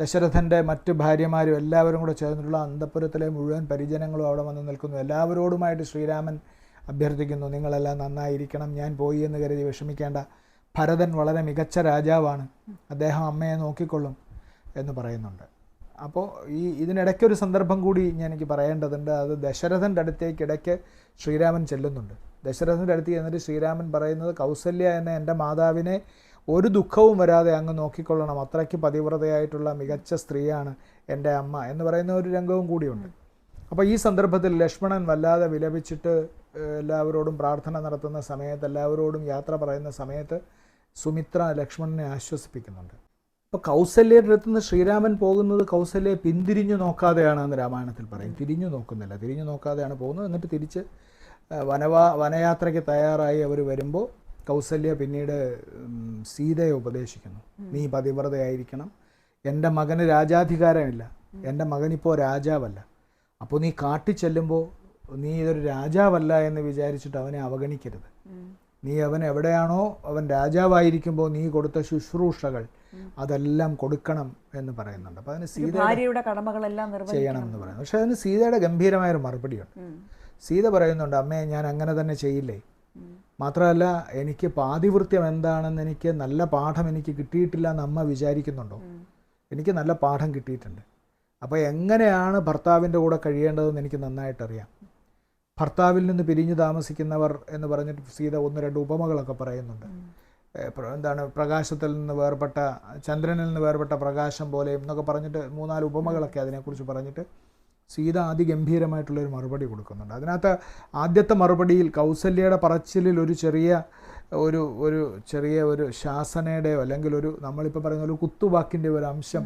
ദശരഥന്റെ മറ്റ് ഭാര്യമാരും എല്ലാവരും കൂടെ ചേർന്നിട്ടുള്ള അന്തപുരത്തിലെ മുഴുവൻ പരിജനങ്ങളും അവിടെ വന്ന് നിൽക്കുന്നു. എല്ലാവരോടുമായിട്ട് ശ്രീരാമൻ അഭ്യർത്ഥിക്കുന്നു നിങ്ങളെല്ലാം നന്നായിരിക്കണം. ഞാൻ പോയി എന്ന് കരുതി വിഷമിക്കേണ്ട. ഭരതൻ വളരെ മികച്ച രാജാവാണ്. അദ്ദേഹം അമ്മയെ നോക്കിക്കൊള്ളും എന്ന് പറയുന്നുണ്ട്. അപ്പോൾ ഈ ഇതിനിടയ്ക്കൊരു സന്ദർഭം കൂടി ഞാൻ എനിക്ക് പറയേണ്ടതുണ്ട്. അത് ദശരഥന്റെ അടുത്തേക്ക് ഇടയ്ക്ക് ശ്രീരാമൻ ചെല്ലുന്നുണ്ട്. ദശരഥന്റെ അടുത്ത് ചെന്നിട്ട് ശ്രീരാമൻ പറയുന്നത് കൗസല്യ എന്ന എന്റെ മാതാവിനെ ഒരു ദുഃഖവും വരാതെ അങ്ങ് നോക്കിക്കൊള്ളണം. അത്രയ്ക്ക് പതിവ്രതയായിട്ടുള്ള മികച്ച സ്ത്രീയാണ് എന്റെ അമ്മ എന്ന് പറയുന്ന ഒരു രംഗവും കൂടിയുണ്ട്. അപ്പോൾ ഈ സന്ദർഭത്തിൽ ലക്ഷ്മണൻ വല്ലാതെ വിലപിച്ചിട്ട് എല്ലാവരോടും പ്രാർത്ഥന നടത്തുന്ന സമയത്ത് എല്ലാവരോടും യാത്ര പറയുന്ന സമയത്ത് സുമിത്ര ലക്ഷ്മണനെ ആശ്വസിപ്പിക്കുന്നുണ്ട്. അപ്പോൾ കൗസല്യയുടെ അടുത്ത് നിന്ന് ശ്രീരാമൻ പോകുന്നത് കൗസല്യയെ പിന്തിരിഞ്ഞു നോക്കാതെയാണ് എന്ന് രാമായണത്തിൽ പറയും. തിരിഞ്ഞു നോക്കുന്നില്ല. തിരിഞ്ഞു നോക്കാതെയാണ് പോകുന്നത്. എന്നിട്ട് തിരിച്ച് വനവാ വനയാത്രയ്ക്ക് തയ്യാറായി അവർ വരുമ്പോൾ കൗസല്യ പിന്നീട് സീതയെ ഉപദേശിക്കുന്നു. നീ പതിവ്രതയായിരിക്കണം. എന്റെ മകന് രാജാധികാരമില്ല. എന്റെ മകനിപ്പോൾ രാജാവല്ല. അപ്പോൾ നീ കാട്ടി ചെല്ലുമ്പോൾ നീ ഇതൊരു രാജാവല്ല എന്ന് വിചാരിച്ചിട്ട് അവനെ അവഗണിക്കരുത്. നീ അവൻ എവിടെയാണോ അവൻ രാജാവായിരിക്കുമ്പോൾ നീ കൊടുത്ത ശുശ്രൂഷകൾ അതെല്ലാം കൊടുക്കണം എന്ന് പറയുന്നുണ്ട്. അപ്പോൾ അതിന് സീതയുടെ കടമകളെല്ലാം ചെയ്യണം എന്ന് പറയുന്നു. പക്ഷേ അതിന് സീതയുടെ ഗംഭീരമായൊരു മറുപടിയുണ്ട്. സീത പറയുന്നുണ്ട് അമ്മേ ഞാൻ അങ്ങനെ തന്നെ ചെയ്യില്ലേ? മാത്രമല്ല എനിക്ക് പാതിവൃത്യം എന്താണെന്ന് എനിക്ക് നല്ല പാഠം എനിക്ക് കിട്ടിയിട്ടില്ല എന്ന് അമ്മ വിചാരിക്കുന്നുണ്ടോ? എനിക്ക് നല്ല പാഠം കിട്ടിയിട്ടുണ്ട്. അപ്പോൾ എങ്ങനെയാണ് ഭർത്താവിന്റെ കൂടെ കഴിയേണ്ടതെന്ന് എനിക്ക് നന്നായിട്ടറിയാം. ഭർത്താവിൽ നിന്ന് പിരിഞ്ഞു താമസിക്കുന്നവർ എന്ന് പറഞ്ഞിട്ട് സീത ഒന്ന് രണ്ട് ഉപമകളൊക്കെ പറയുന്നുണ്ട്. എന്താണ് പ്രകാശത്തിൽ നിന്ന് വേർപെട്ട ചന്ദ്രനിൽ നിന്ന് വേർപെട്ട പ്രകാശം പോലെ എന്നൊക്കെ പറഞ്ഞിട്ട് മൂന്നാൽ ഉപമകളൊക്കെ അതിനെക്കുറിച്ച് പറഞ്ഞിട്ട് സീത അതിഗംഭീരമായിട്ടുള്ളൊരു മറുപടി കൊടുക്കുന്നുണ്ട്. അതിനകത്ത് ആദ്യത്തെ മറുപടിയിൽ കൗസല്യയുടെ പറച്ചിലിൽ ഒരു ചെറിയ ഒരു ഒരു ചെറിയ ഒരു ശാസനയുടെയോ അല്ലെങ്കിൽ ഒരു നമ്മളിപ്പോൾ പറയുന്ന ഒരു കുത്തുവാക്കിന്റെ ഒരു അംശം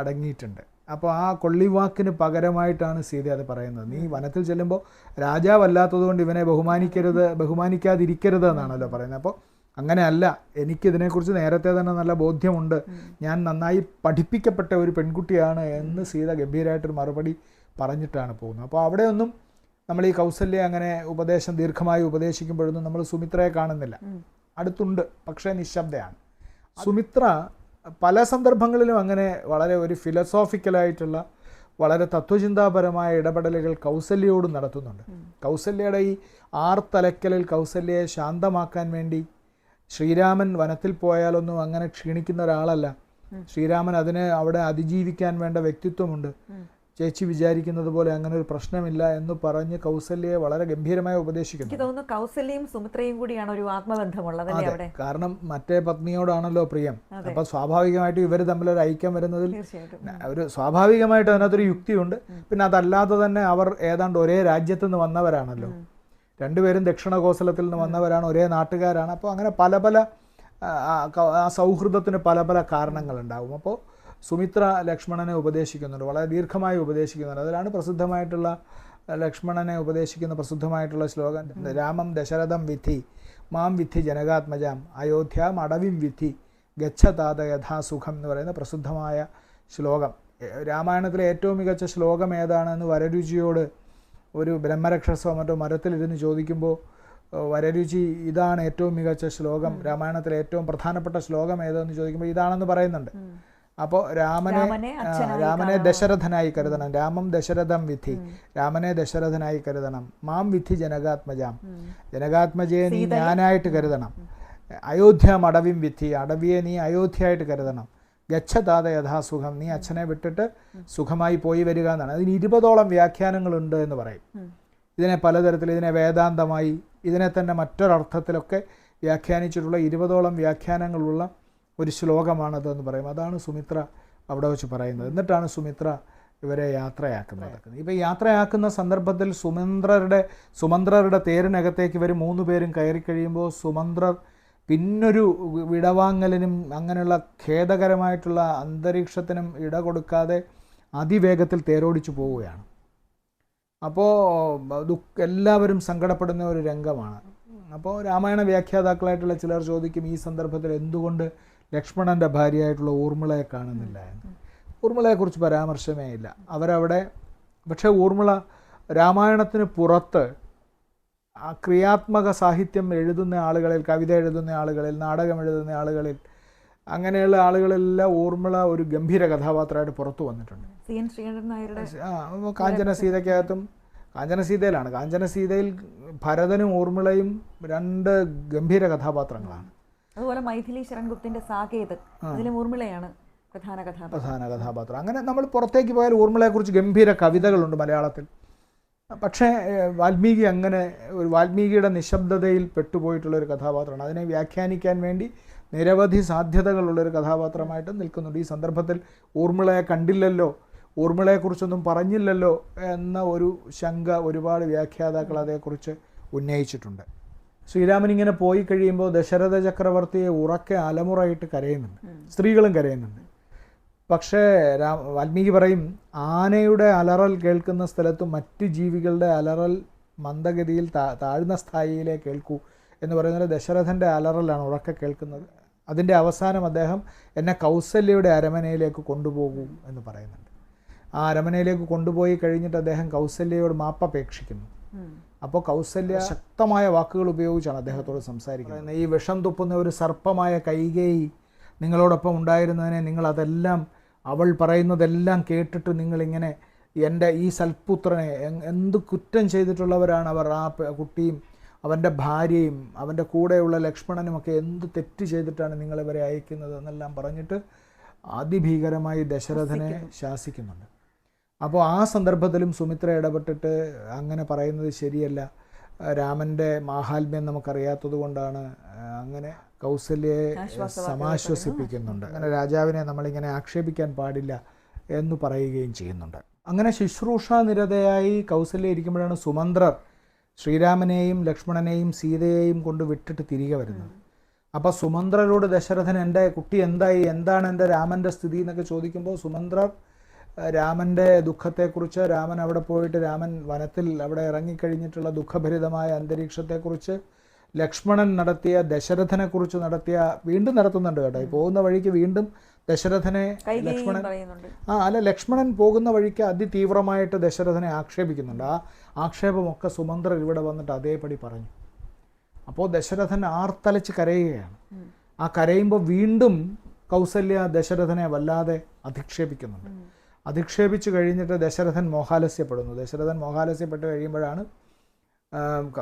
അടങ്ങിയിട്ടുണ്ട്. അപ്പോൾ ആ കൊള്ളിവാക്കിന് പകരമായിട്ടാണ് സീത അത് പറയുന്നത്. നീ വനത്തിൽ ചെല്ലുമ്പോൾ രാജാവല്ലാത്തതുകൊണ്ട് ഇവനെ ബഹുമാനിക്കരുത് ബഹുമാനിക്കാതിരിക്കരുത് എന്നാണല്ലോ പറയുന്നത്. അപ്പോൾ അങ്ങനെയല്ല എനിക്കിതിനെക്കുറിച്ച് നേരത്തെ തന്നെ നല്ല ബോധ്യമുണ്ട്. ഞാൻ നന്നായി പഠിപ്പിക്കപ്പെട്ട ഒരു പെൺകുട്ടിയാണ് എന്ന് സീത ഗംഭീരമായിട്ടൊരു മറുപടി പറഞ്ഞിട്ടാണ് പോകുന്നത്. അപ്പോൾ അവിടെയൊന്നും നമ്മൾ ഈ കൗസല്യ അങ്ങനെ ഉപദേശം ദീർഘമായി ഉപദേശിക്കുമ്പോഴൊന്നും നമ്മൾ സുമിത്രയെ കാണുന്നില്ല. അടുത്തുണ്ട് പക്ഷേ നിശബ്ദയാണ്. സുമിത്ര പല സന്ദർഭങ്ങളിലും അങ്ങനെ വളരെ ഒരു ഫിലോസോഫിക്കലായിട്ടുള്ള വളരെ തത്വചിന്താപരമായ ഇടപെടലുകൾ കൗസല്യയോട് നടത്തുന്നുണ്ട്. കൗസല്യയുടെ ഈ ആർത്തലക്കലിൽ കൗസല്യയെ ശാന്തമാക്കാൻ വേണ്ടി ശ്രീരാമൻ വനത്തിൽ പോയാലൊന്നും അങ്ങനെ ക്ഷീണിക്കുന്ന ഒരാളല്ല. ശ്രീരാമൻ അതിനെ അവിടെ അതിജീവിക്കാൻ വേണ്ട വ്യക്തിത്വമുണ്ട്. ചേച്ചി വിചാരിക്കുന്നത് പോലെ അങ്ങനെ ഒരു പ്രശ്നമില്ല എന്ന് പറഞ്ഞ് കൗസല്യയെ വളരെ ഗംഭീരമായി ഉപദേശിക്കുന്നു. തോന്നുന്നു കൗസല്യയും സുമിത്രയും കൂടിയാണ് ഒരു ആത്മബന്ധമുള്ളത് കാരണം മറ്റേ പത്നിയോടാണല്ലോ പ്രിയം. അപ്പൊ സ്വാഭാവികമായിട്ടും ഇവർ ഒരു ഐക്യം വരുന്നതിൽ ഒരു സ്വാഭാവികമായിട്ട് അതിനകത്തൊരു യുക്തിയുണ്ട്. പിന്നെ അതല്ലാതെ തന്നെ അവർ ഏതാണ്ട് ഒരേ രാജ്യത്ത് നിന്ന് വന്നവരാണല്ലോ. രണ്ടുപേരും ദക്ഷിണ കോസലത്തിൽ നിന്ന് വന്നവരാണ് ഒരേ നാട്ടുകാരാണ്. അപ്പോൾ അങ്ങനെ പല പല സൗഹൃദത്തിന് പല പല കാരണങ്ങളുണ്ടാവും. അപ്പോൾ സുമിത്ര ലക്ഷ്മണനെ ഉപദേശിക്കുന്നുണ്ട്. വളരെ ദീർഘമായി ഉപദേശിക്കുന്നുണ്ട്. അതിലാണ് പ്രസിദ്ധമായിട്ടുള്ള ലക്ഷ്മണനെ ഉപദേശിക്കുന്ന പ്രസിദ്ധമായിട്ടുള്ള ശ്ലോകം. രാമം ദശരഥം വിധി മാം വിധി ജനകാത്മജാം അയോധ്യാം അടവിം വിധി ഗച്ഛതാത യഥാസുഖം എന്ന് പറയുന്ന പ്രസിദ്ധമായ ശ്ലോകം. രാമായണത്തിലെ ഏറ്റവും മികച്ച ശ്ലോകം ഏതാണെന്ന് വരരുചിയോട് ഒരു ബ്രഹ്മരക്ഷസോ മറ്റോ മരത്തിലിരുന്ന് ചോദിക്കുമ്പോൾ വരരുചി ഇതാണ് ഏറ്റവും മികച്ച ശ്ലോകം. രാമായണത്തിലെ ഏറ്റവും പ്രധാനപ്പെട്ട ശ്ലോകം ഏതെന്ന് ചോദിക്കുമ്പോൾ ഇതാണെന്ന് പറയുന്നുണ്ട്. അപ്പോൾ രാമനെ രാമനെ ദശരഥനായി കരുതണം. രാമം ദശരഥം വിധി. രാമനെ ദശരഥനായി കരുതണം. മാം വിധി ജനകാത്മജാം. ജനകാത്മജയെ നീ ഞാനായിട്ട് കരുതണം. അയോധ്യ അടവിം വിധി. അടവിയെ നീ അയോധ്യയായിട്ട് കരുതണം. ഗച്ഛതാത യഥാസുഖം നീ അച്ഛനെ വിട്ടിട്ട് സുഖമായി പോയി വരിക എന്നാണ്. അതിന് ഇരുപതോളം വ്യാഖ്യാനങ്ങളുണ്ട് എന്ന് പറയും. ഇതിനെ പലതരത്തിൽ ഇതിനെ വേദാന്തമായി ഇതിനെ തന്നെ മറ്റൊരർത്ഥത്തിലൊക്കെ വ്യാഖ്യാനിച്ചിട്ടുള്ള ഇരുപതോളം വ്യാഖ്യാനങ്ങളുള്ള ഒരു ശ്ലോകമാണതെന്ന് പറയും. അതാണ് സുമിത്ര അവിടെ വെച്ച് പറയുന്നത്. എന്നിട്ടാണ് സുമിത്ര ഇവരെ യാത്രയാക്കുന്നത്. ഇപ്പം യാത്രയാക്കുന്ന സന്ദർഭത്തിൽ സുമന്ത്രരുടെ സുമന്ത്രരുടെ തേരിനകത്തേക്ക് ഇവർ മൂന്ന് പേരും കയറി കഴിയുമ്പോൾ സുമന്ത്രർ പിന്നൊരു വിടവാങ്ങലിനും അങ്ങനെയുള്ള ഖേദകരമായിട്ടുള്ള അന്തരീക്ഷത്തിനും ഇട കൊടുക്കാതെ അതിവേഗത്തിൽ തേരോടിച്ചു പോവുകയാണ്. അപ്പോൾ എല്ലാവരും സങ്കടപ്പെടുന്ന ഒരു രംഗമാണ്. അപ്പോൾ രാമായണ വ്യാഖ്യാതാക്കളായിട്ടുള്ള ചിലർ ചോദിക്കും ഈ സന്ദർഭത്തിൽ എന്തുകൊണ്ട് ലക്ഷ്മണന്റെ ഭാര്യയായിട്ടുള്ള ഊർമിളയെ കാണുന്നില്ല എന്ന്. ഊർമിളയെക്കുറിച്ച് പരാമർശമേ ഇല്ല. അവരവിടെ പക്ഷേ ഊർമിള രാമായണത്തിന് പുറത്ത് ആ ക്രിയാത്മക സാഹിത്യം എഴുതുന്ന ആളുകളിൽ കവിത എഴുതുന്ന ആളുകളിൽ നാടകം എഴുതുന്ന ആളുകളിൽ അങ്ങനെയുള്ള ആളുകളെല്ലാം ഊർമിള ഒരു ഗംഭീര കഥാപാത്രമായിട്ട് പുറത്തു വന്നിട്ടുണ്ട്. കാഞ്ചന സീതയ്ക്കകത്തും കാഞ്ചന സീതയിലാണ് കാഞ്ചന സീതയിൽ ഭരതനും ഊർമിളയും രണ്ട് ഗംഭീര കഥാപാത്രങ്ങളാണ്. അതുപോലെ മൈഥിലി ശരൺഗുപ്തിന്റെ സാകേത് അതിൽ ഊർമിളയാണ് പ്രധാന കഥാപാത്രം. പ്രധാന കഥാപാത്രം. അങ്ങനെ നമ്മൾ പുറത്തേക്ക് പോയാൽ ഊർമിളയെക്കുറിച്ച് ഗംഭീര കവിതകളുണ്ട് മലയാളത്തിൽ. പക്ഷേ വാൽമീകി അങ്ങനെ ഒരു വാൽമീകിയുടെ നിശബ്ദതയിൽ പെട്ടുപോയിട്ടുള്ള ഒരു കഥാപാത്രമാണ്. അതിനെ വ്യാഖ്യാനിക്കാൻ വേണ്ടി നിരവധി സാധ്യതകളുള്ള ഒരു കഥാപാത്രമായിട്ട് നിൽക്കുന്നുണ്ട്. ഈ സന്ദർഭത്തിൽ ഊർമിളയെ കണ്ടില്ലല്ലോ ഊർമിളയെക്കുറിച്ചൊന്നും പറഞ്ഞില്ലല്ലോ എന്ന ഒരു ശങ്ക ഒരുപാട് വ്യാഖ്യാതാക്കൾ അതേക്കുറിച്ച് ഉന്നയിച്ചിട്ടുണ്ട്. ശ്രീരാമൻ ഇങ്ങനെ പോയി കഴിയുമ്പോൾ ദശരഥ ചക്രവർത്തിയെ ഉറക്കെ അലമുറയിട്ട് കരയുന്നുണ്ട്. സ്ത്രീകളും കരയുന്നുണ്ട്. പക്ഷേ രാ വാൽമീകി പറയും ആനയുടെ അലറൽ കേൾക്കുന്ന സ്ഥലത്തും മറ്റ് ജീവികളുടെ അലറൽ മന്ദഗതിയിൽ താ താഴ്ന്ന സ്ഥായിയിലേ കേൾക്കൂ എന്ന് പറയുന്നത് ദശരഥന്റെ അലറലാണ് ഉറക്കെ കേൾക്കുന്നത്. അതിന്റെ അവസാനം അദ്ദേഹം എന്നെ കൗസല്യയുടെ അരമനയിലേക്ക് കൊണ്ടുപോകൂ എന്ന് പറയുന്നുണ്ട്. ആ അരമനയിലേക്ക് കൊണ്ടുപോയി കഴിഞ്ഞിട്ട് അദ്ദേഹം കൗസല്യയോട് മാപ്പപേക്ഷിക്കുന്നു. അപ്പോൾ കൗസല്യ ശക്തമായ വാക്കുകൾ ഉപയോഗിച്ചാണ് അദ്ദേഹത്തോട് സംസാരിക്കുന്നത്. ഈ വിഷം തുപ്പുന്ന ഒരു സർപ്പമായ കൈകേയി നിങ്ങളോടൊപ്പം ഉണ്ടായിരുന്നതിനെ നിങ്ങൾ അതെല്ലാം അവൾ പറയുന്നതെല്ലാം കേട്ടിട്ട് നിങ്ങളിങ്ങനെ എന്റെ ഈ സൽപുത്രനെ എന്ത് കുറ്റം ചെയ്തിട്ടുള്ളവരാണ് അവർ ആ കുട്ടിയും അവന്റെ ഭാര്യയും അവന്റെ കൂടെയുള്ള ലക്ഷ്മണനുമൊക്കെ എന്ത് തെറ്റ് ചെയ്തിട്ടാണ് നിങ്ങളിവരെ അയക്കുന്നത് എന്നെല്ലാം പറഞ്ഞിട്ട് അതിഭീകരമായി ദശരഥനെ ശാസിക്കുന്നുണ്ട്. അപ്പോൾ ആ സന്ദർഭത്തിലും സുമിത്ര ഇടപെട്ടിട്ട് അങ്ങനെ പറയുന്നത് ശരിയല്ല. രാമന്റെ മാഹാത്മ്യം നമുക്കറിയാത്തത് കൊണ്ടാണ് അങ്ങനെ കൗസല്യയെ സമാശ്വസിപ്പിക്കുന്നുണ്ട്. അങ്ങനെ രാജാവിനെ നമ്മളിങ്ങനെ ആക്ഷേപിക്കാൻ പാടില്ല എന്ന് പറയുകയും ചെയ്യുന്നുണ്ട്. അങ്ങനെ ശുശ്രൂഷ നിരതയായി കൗസല്യ ഇരിക്കുമ്പോഴാണ് സുമന്ത്രർ ശ്രീരാമനെയും ലക്ഷ്മണനെയും സീതയെയും കൊണ്ട് വിട്ടിട്ട് തിരികെ വരുന്നത്. അപ്പോൾ സുമന്ത്രരോട് ദശരഥൻ എന്റെ കുട്ടി എന്തായി? എന്താണ് എന്റെ രാമന്റെ സ്ഥിതി? എന്നൊക്കെ ചോദിക്കുമ്പോൾ സുമന്ത്രർ രാമന്റെ ദുഃഖത്തെക്കുറിച്ച് രാമൻ അവിടെ പോയിട്ട് രാമൻ വനത്തിൽ അവിടെ ഇറങ്ങിക്കഴിഞ്ഞിട്ടുള്ള ദുഃഖഭരിതമായ അന്തരീക്ഷത്തെക്കുറിച്ച് ലക്ഷ്മണൻ നടത്തിയ ദശരഥനെക്കുറിച്ച് നടത്തിയ വീണ്ടും നടത്തുന്നുണ്ട് കേട്ടോ. ഈ പോകുന്ന വഴിക്ക് വീണ്ടും ദശരഥനെ ലക്ഷ്മണൻ ആ അല്ല ലക്ഷ്മണൻ പോകുന്ന വഴിക്ക് അതിതീവ്രമായിട്ട് ദശരഥനെ ആക്ഷേപിക്കുന്നുണ്ട്. ആ ആക്ഷേപമൊക്കെ സുമന്ത്രർ ഇവിടെ വന്നിട്ട് അതേപടി പറഞ്ഞു. അപ്പോൾ ദശരഥൻ ആർത്തലച്ച് കരയുകയാണ്. ആ കരയുമ്പോൾ വീണ്ടും കൗസല്യ ദശരഥനെ വല്ലാതെ അധിക്ഷേപിക്കുന്നുണ്ട്. അധിക്ഷേപിച്ചു കഴിഞ്ഞിട്ട് ദശരഥൻ മോഹാലസ്യപ്പെടുന്നു. ദശരഥൻ മോഹാലസ്യപ്പെട്ട് കഴിയുമ്പോഴാണ്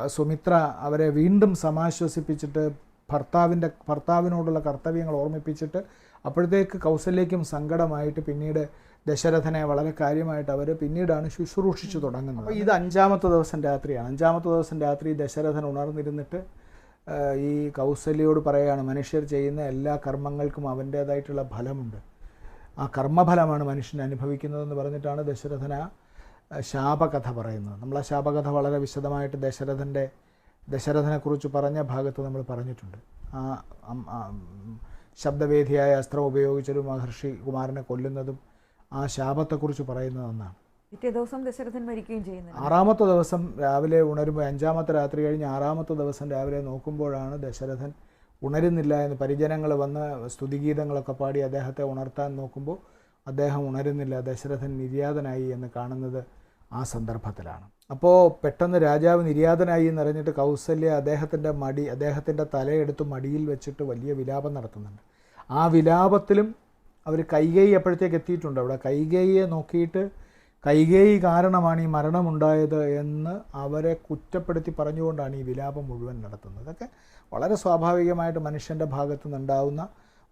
സുമിത്ര അവരെ വീണ്ടും സമാശ്വസിപ്പിച്ചിട്ട് ഭർത്താവിന്റെ ഭർത്താവിനോടുള്ള കർത്തവ്യങ്ങൾ ഓർമ്മിപ്പിച്ചിട്ട് അപ്പോഴത്തേക്ക് കൗസല്യയ്ക്കും സങ്കടമായിട്ട് പിന്നീട് ദശരഥനെ വളരെ കാര്യമായിട്ട് അവർ പിന്നീടാണ് ശുശ്രൂഷിച്ചു തുടങ്ങുന്നത്. അപ്പോൾ ഇത് അഞ്ചാമത്തെ ദിവസം രാത്രിയാണ്. അഞ്ചാമത്തെ ദിവസം രാത്രി ദശരഥൻ ഉണർന്നിരുന്നിട്ട് ഈ കൗസല്യയോട് പറയുകയാണ് മനുഷ്യർ ചെയ്യുന്ന എല്ലാ കർമ്മങ്ങൾക്കും അവന്റേതായിട്ടുള്ള ഫലമുണ്ട്. ആ കർമ്മഫലമാണ് മനുഷ്യൻ അനുഭവിക്കുന്നതെന്ന് പറഞ്ഞിട്ടാണ് ദശരഥന ശാപകഥ പറയുന്നത്. നമ്മൾ ആ ശാപകഥ വളരെ വിശദമായിട്ട് ദശരഥന്റെ ദശരഥനെക്കുറിച്ച് പറഞ്ഞ ഭാഗത്ത് നമ്മൾ പറഞ്ഞിട്ടുണ്ട്. ആ ശബ്ദവേദിയായ അസ്ത്രം ഉപയോഗിച്ചൊരു മഹർഷി കുമാരനെ കൊല്ലുന്നതും ആ ശാപത്തെക്കുറിച്ച് പറയുന്നതെന്നാണ് പിറ്റേ ദിവസം ദശരഥൻ മരിക്കുകയും ചെയ്യുന്നു ആറാമത്തെ ദിവസം രാവിലെ ഉണരുമ്പോൾ അഞ്ചാമത്തെ രാത്രി കഴിഞ്ഞ് ആറാമത്തെ ദിവസം രാവിലെ നോക്കുമ്പോഴാണ് ദശരഥൻ ഉണരുന്നില്ല എന്ന് പരിജനങ്ങൾ വന്ന് സ്തുതിഗീതങ്ങളൊക്കെ പാടി അദ്ദേഹത്തെ ഉണർത്താൻ നോക്കുമ്പോൾ അദ്ദേഹം ഉണരുന്നില്ല ദശരഥൻ നിര്യാതനായി എന്ന് കാണുന്നത് ആ സന്ദർഭത്തിലാണ്. അപ്പോൾ പെട്ടെന്ന് രാജാവ് നിര്യാതനായി എന്നറിഞ്ഞിട്ട് കൗസല്യ അദ്ദേഹത്തിന്റെ മടി അദ്ദേഹത്തിന്റെ തലയെടുത്ത് മടിയിൽ വെച്ചിട്ട് വലിയ വിലാപം നടത്തുന്നുണ്ട്. ആ വിലാപത്തിലും അവർ കൈകൈ എപ്പോഴത്തേക്ക് എത്തിയിട്ടുണ്ട്. അവിടെ കൈകൈയെ നോക്കിയിട്ട് കൈകേയി കാരണമാണ് ഈ മരണമുണ്ടായത് എന്ന് അവരെ കുറ്റപ്പെടുത്തി പറഞ്ഞുകൊണ്ടാണ് ഈ വിലാപം മുഴുവൻ നടത്തുന്നത്. ഇതൊക്കെ വളരെ സ്വാഭാവികമായിട്ട് മനുഷ്യന്റെ ഭാഗത്തു നിന്നുണ്ടാവുന്ന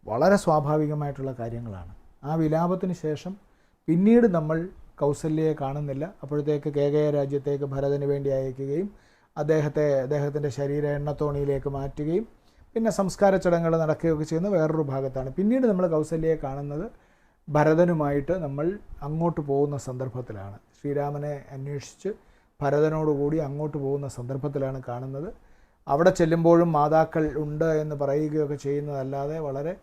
വളരെ സ്വാഭാവികമായിട്ടുള്ള കാര്യങ്ങളാണ്. ആ വിലാപത്തിന് ശേഷം പിന്നീട് നമ്മൾ കൗസല്യയെ കാണുന്നില്ല. അപ്പോഴത്തേക്ക് കേകയ രാജ്യത്തേക്ക് ഭരതന് വേണ്ടി അയക്കുകയും അദ്ദേഹത്തെ അദ്ദേഹത്തിന്റെ ശരീര എണ്ണത്തോണിയിലേക്ക് മാറ്റുകയും പിന്നെ സംസ്കാര ചടങ്ങുകൾ നടക്കുകയൊക്കെ ചെയ്യുന്ന വേറൊരു ഭാഗത്താണ്. പിന്നീട് നമ്മൾ കൗസല്യയെ കാണുന്നത് ഭരതനുമായിട്ട് നമ്മൾ അങ്ങോട്ട് പോകുന്ന സന്ദർഭത്തിലാണ്. ശ്രീരാമനെ അന്വേഷിച്ച് ഭരതനോടുകൂടി അങ്ങോട്ട് പോകുന്ന സന്ദർഭത്തിലാണ് കാണുന്നത്. അവിടെ ചെല്ലുമ്പോഴും മാതാക്കൾ ഉണ്ട് എന്ന് പറയുകയൊക്കെ ചെയ്യുന്നതല്ലാതെ വളരെ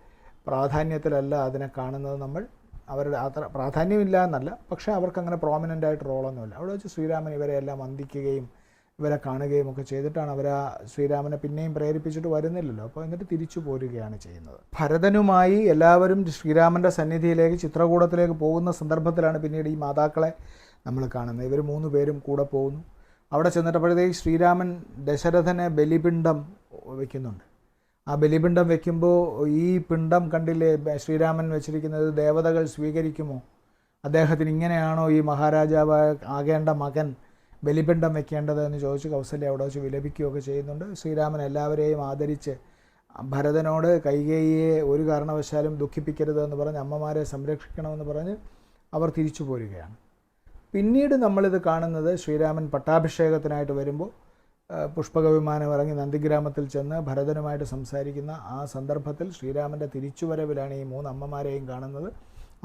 പ്രാധാന്യത്തിലല്ല അതിനെ കാണുന്നത് നമ്മൾ. അവരുടെ അത്ര പ്രാധാന്യമില്ല എന്നല്ല. പക്ഷേ അവർക്കങ്ങനെ പ്രോമിനന്റ് ആയിട്ട് റോളൊന്നുമില്ല അവിടെ വെച്ച് ശ്രീരാമൻ ഇവരെയെല്ലാം വന്ദിക്കുകയും ഇവരെ കാണുകയും ഒക്കെ ചെയ്തിട്ടാണ് അവർ ശ്രീരാമനെ പിന്നെയും പ്രേരിപ്പിച്ചിട്ട് വരുന്നില്ലല്ലോ. അപ്പോൾ എന്നിട്ട് തിരിച്ചു പോരുകയാണ് ചെയ്യുന്നത്. ഭരതനുമായി എല്ലാവരും ശ്രീരാമന്റെ സന്നിധിയിലേക്ക് ചിത്രകൂടത്തിലേക്ക് പോകുന്ന സന്ദർഭത്തിലാണ് പിന്നീട് ഈ മാതാക്കളെ നമ്മൾ കാണുന്നത്. ഇവർ മൂന്ന് പേരും കൂടെ പോകുന്നു. അവിടെ ചെന്നിട്ടപ്പോഴത്തേക്ക് ശ്രീരാമൻ ദശരഥനെ ബലിപിണ്ഡം വയ്ക്കുന്നുണ്ട് ആ ബലിപിണ്ഡം വയ്ക്കുമ്പോൾ ഈ പിണ്ഡം കണ്ടില്ലേ ശ്രീരാമൻ വെച്ചിരിക്കുന്നത് ദേവതകൾ സ്വീകരിക്കുമോ? അദ്ദേഹത്തിന് ഇങ്ങനെയാണോ ഈ മഹാരാജാവ് ആകേണ്ട മകൻ ബലിപിണ്ഡം വെക്കേണ്ടത് എന്ന് ചോദിച്ച് കൗസല്യ അവിടെ വെച്ച് വിലപിക്കുകയൊക്കെ ചെയ്യുന്നുണ്ട്. ശ്രീരാമൻ എല്ലാവരെയും ആദരിച്ച് ഭരതനോട് കൈകേയിയെ ഒരു കാരണവശാലും ദുഃഖിപ്പിക്കരുത് എന്ന് പറഞ്ഞ് അമ്മമാരെ സംരക്ഷിക്കണമെന്ന് പറഞ്ഞ് അവർ തിരിച്ചു പോരുകയാണ്. പിന്നീട് നമ്മളിത് കാണുന്നത് ശ്രീരാമൻ പട്ടാഭിഷേകത്തിനായിട്ട് വരുമ്പോൾ പുഷ്പക വിമാനം ഇറങ്ങി നന്ദിഗ്രാമത്തിൽ ചെന്ന് ഭരതനുമായിട്ട് സംസാരിക്കുന്ന ആ സന്ദർഭത്തിൽ ശ്രീരാമന്റെ തിരിച്ചുവരവിലാണ് ഈ മൂന്ന് അമ്മമാരെയും കാണുന്നത്.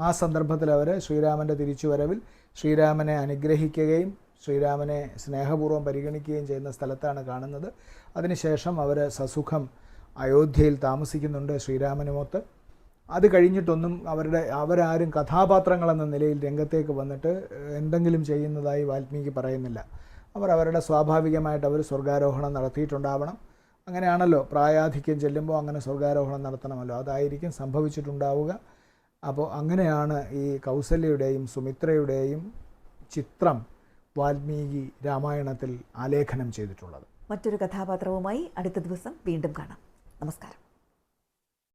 ആ സന്ദർഭത്തിൽ അവർ ശ്രീരാമന്റെ തിരിച്ചുവരവിൽ ശ്രീരാമനെ അനുഗ്രഹിക്കുകയും ശ്രീരാമനെ സ്നേഹപൂർവം പരിഗണിക്കുകയും ചെയ്യുന്ന സ്ഥലത്താണ് കാണുന്നത്. അതിനുശേഷം അവർ സസുഖം അയോധ്യയിൽ താമസിക്കുന്നുണ്ട് ശ്രീരാമനുമൊത്ത്. അത് കഴിഞ്ഞിട്ടൊന്നും അവരുടെ അവരാരും കഥാപാത്രങ്ങളെന്ന നിലയിൽ രംഗത്തേക്ക് വന്നിട്ട് എന്തെങ്കിലും ചെയ്യുന്നതായി വാൽമീകി പറയുന്നില്ല. അവർ അവരുടെ സ്വാഭാവികമായിട്ട് അവർ സ്വർഗാരോഹണം നടത്തിയിട്ടുണ്ടാവണം. അങ്ങനെയാണല്ലോ പ്രായാധിക്യം ചെല്ലുമ്പോൾ അങ്ങനെ സ്വർഗാരോഹണം നടത്തണമല്ലോ. അതായിരിക്കും സംഭവിച്ചിട്ടുണ്ടാവുക. അപ്പോൾ അങ്ങനെയാണ് ഈ കൗസല്യയുടെയും സുമിത്രയുടെയും ചിത്രം വാൽമീകി രാമായണത്തിൽ ആലേഖനം ചെയ്തിട്ടുള്ളത്. മറ്റൊരു കഥാപാത്രവുമായി അടുത്ത ദിവസം വീണ്ടും കാണാം. നമസ്കാരം.